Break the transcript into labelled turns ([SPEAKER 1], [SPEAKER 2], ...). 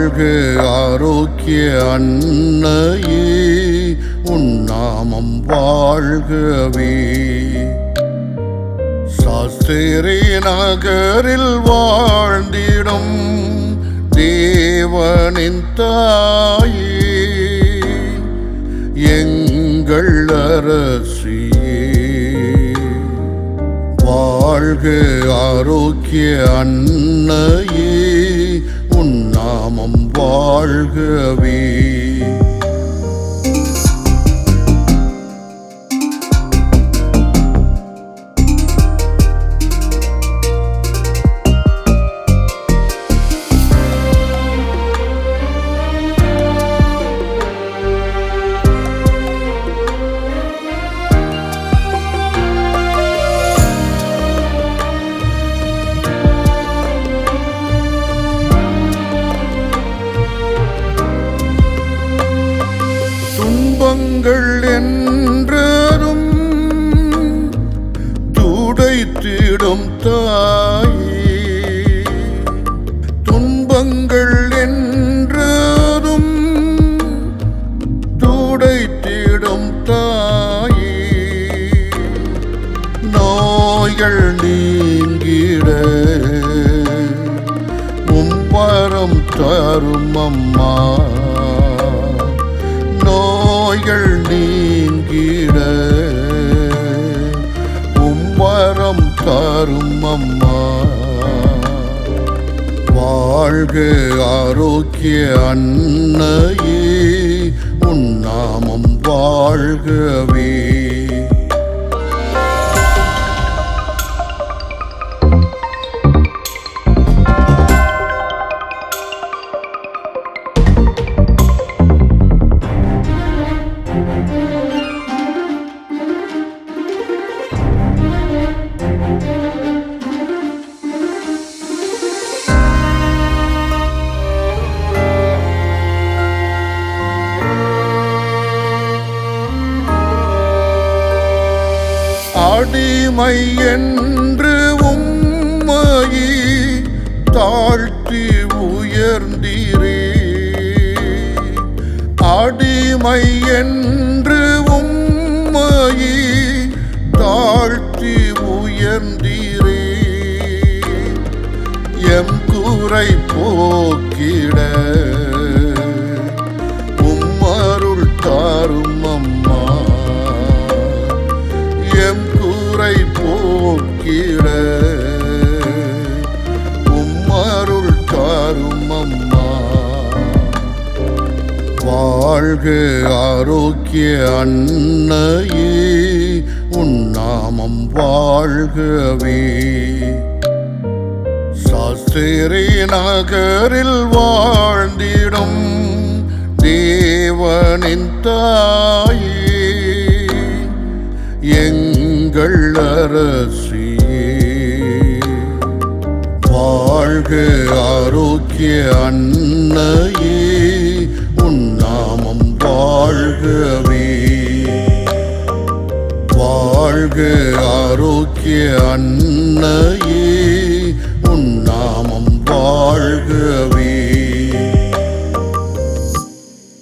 [SPEAKER 1] வாழ்க ஆரோக்கிய அன்னையே உன்னாமம் வாழ்கவே. சாஸ்திரி நகரில் வாழ்ந்திடும் தேவனின் தாயே எங்கள் அரசியே. வாழ்க ஆரோக்கிய அன்னையே நாமம் வாழ்கவே தாயே துன்பங்கள் என்றதும் துடைத்திடும் தாயே நோய்கள் நீங்கிட உம்பரம் தரும் அம்மா. நோய்கள் நீங்கிட தரும் அம்மா. வாழ்க ஆரோக்கிய அன்னையே. உன் நாமம் வாழ்கவே அடிமை என்று உம்மையை தாழ்த்தி உயர்ந்தீரே. அடிமை என்று உம்மையை தாழ்த்தி உயர்ந்தீரே. எம் கூரை போக்கிட வாழ்க ஆரோக்கிய அன்னையே உன்னாமம் வாழ்கவே. சாஸ்திரி நகரில் வாழ்ந்திடும் தேவனின் தாயே. எங்கள் அரசியே வாழ்க ஆரோக்கிய அன்னையே. வாழ்கவே வாழ்க ஆரோக்கிய அன்னையே.